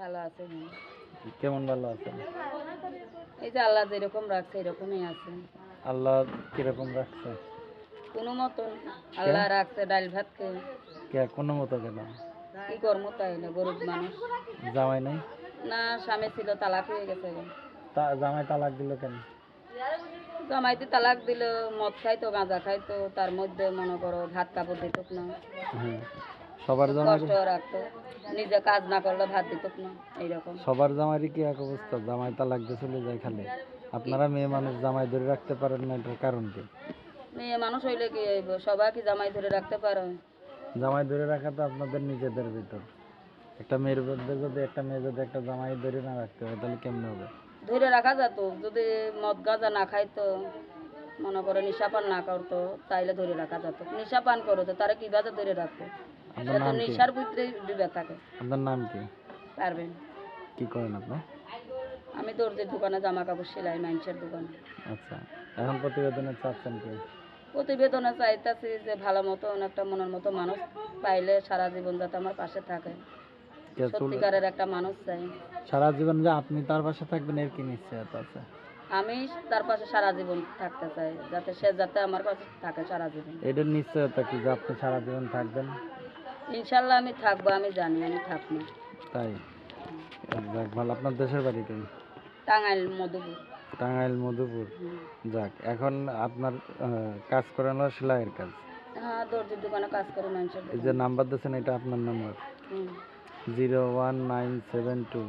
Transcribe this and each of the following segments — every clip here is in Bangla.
ভালো আছে কেমন ভালো আছেন এই যে আল্লাহ যেরকম রাখছে এরকমই আছে। আল্লাহ কীরকম রাখছে? কোনো মতন আল্লাহ রাখছে ডাল ভাত খেয়ে কে? কোনো মতো কেন? কি করব তাই না গরিব মানুষ। জামাই নাই? না স্বামী ছিল তালাক হয়ে গেছে। তা জামাই তালাক দিল কেন? জামাইতে তালাক দিল মদ খাইতো গাঁজা খাইতো তার মধ্যে মনে করো ভাত কাপড় দিত না। হ্যাঁ। সবার জামাই কষ্ট রাখতো। নিজে কাজ না করলে ভাত দিত না এইরকম। সবার জামাইরই কি এক অবস্থা? জামাই তালাক দিয়ে চলে যায় খালি। আপনারা মেয়ে মানুষ জামাই ধরে রাখতে পারেন না এটার কারণ কি? মেয়ে মানুষ হইলে কি হইব? সবাই কি জামাই ধরে রাখতে পারো? জামাই ধরে রাখা তো আপনাদের নিজেদের ভিতর। একটা মেয়ের মধ্যে যদি একটা মেয়ে যদি একটা জামাই ধরে না রাখতে হয় তাহলে কেমনে হবে? ধরে রাখা যেত যদি মদ গাঁজা না খাইতো মনে করো নিশাপান না করতো তাইলে ধরে রাখা যেত। নিশাপান করতো তারা কীভাবে ধরে রাখতো সে তো নিশার ভিতরে ডুবে থাকে। আপনার নাম কি? পারবেন? কি করেন আপনি? আমি দর্জির দোকানে জামা কাপড় সেলাই মানুষের দোকানে। আচ্ছা এখন প্রতিবেদনে চাচ্ছেন কি? প্রতিবেদনে চাইতেছি যে ভালো মতো একটা মনের মতো মানুষ পাইলে সারা জীবন যাতে আমার পাশে থাকে। সত্যিকারের একটা মানুষ চাই। সারা জীবন যে আপনি তার পাশে থাকবেন এর কি নিশ্চয়তা আছে? আমি তার পাশে সারা জীবন থাকতে চাই যাতে সে যাতে আমার পাশে থাকে সারা জীবন। এটার নিশ্চয়তা কি যে আপনি সারা জীবন থাকবেন? ইনশাল্লাহ আমি থাকব আমি জানি আমি থাকব। তাই? যাক ভালো। আপনার দেশের বাড়ি টাঙ্গাইল মধুপুর। টাঙ্গাইল মধুপুর। যাক এখন আপনার কাজ করানো সেলাইয়ের কাজ? হ্যাঁ দর্জির দোকানে কাজ করে মানুষের এই যে নাম্বার দিয়েছেন এটা আপনার number. Zero one nine seven two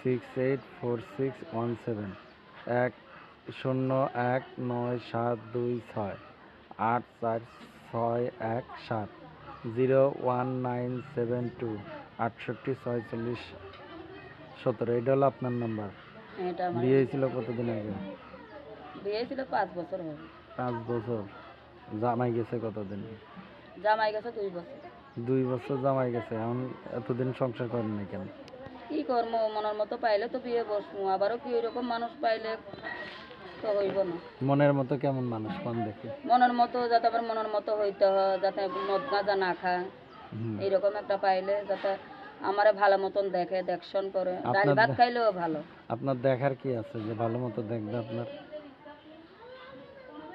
six eight four six one seven. এক শূন্য এক নয় সাত দুই ছয় আট চার ছয় এক সাত zero one nine seven two আটষট্টি ছয়চল্লিশ সতেরো। এটা হলো আপনার নাম্বার। এটা আমার বিয়ে হয়েছিল কতদিন আগে? বিয়ে ছিল পাঁচ বছর হবে। পাঁচ বছর। জামাই গেছে কতদিন? জামাই গেছে দুই বছর। দুই বছর জামাই গেছে। এখন এতদিন সংসার করেন না কেন? কি কর্ম মনের মতো পাইলে তো বিয়ে বসবো আবারও কি ওইরকম মানুষ পাইলে তো হইব না। মনের মতো কেমন মানুষ কোন দেখে? মনের মতো যাতে আবার মনের মতো হইতে হয় যাতে মদ গাঁজা না খায় এইরকম একটা পাইলে যাতে আমারে ভালো মতন দেখে দেখশন করে। ডাল ভাত খাইলেও ভালো। আপনার দেখার কি আছে যে ভালো মতো দেখবে আপনার?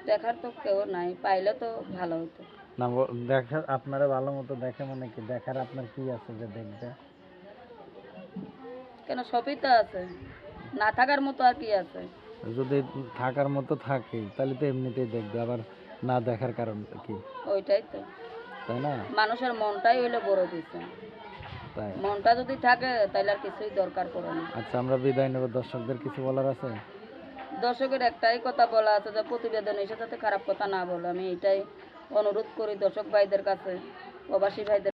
দেখার তো কেউ নাই পাইলে তো ভালো হতো না দেখার আপনারা ভালো মতো দেখে মানে কি? দেখার আপনার কি আছে যে দেখবে? কেন সবই তো আছে। না থাকার মতো আর কি আছে। যদি থাকার মতো থাকে তাহলে তো এমনিতেই দেখবে আবার না দেখার কারণ কি? ওইটাই তো। তাই না? মানুষের মনটাই হইল বড় কিছু তাই। মনটা যদি থাকে তাহলে আর কিছুই দরকার পড়ে না। আচ্ছা আমরা বিদায় নেব। দর্শকদের কিছু বলার আছে? দর্শকের একটাই কথা বলা আছে যে প্রতিবেদন এসে যাতে খারাপ কথা না বলে। আমি এটাই অনুরোধ করি দর্শক ভাইদের কাছে প্রবাসী ভাইদের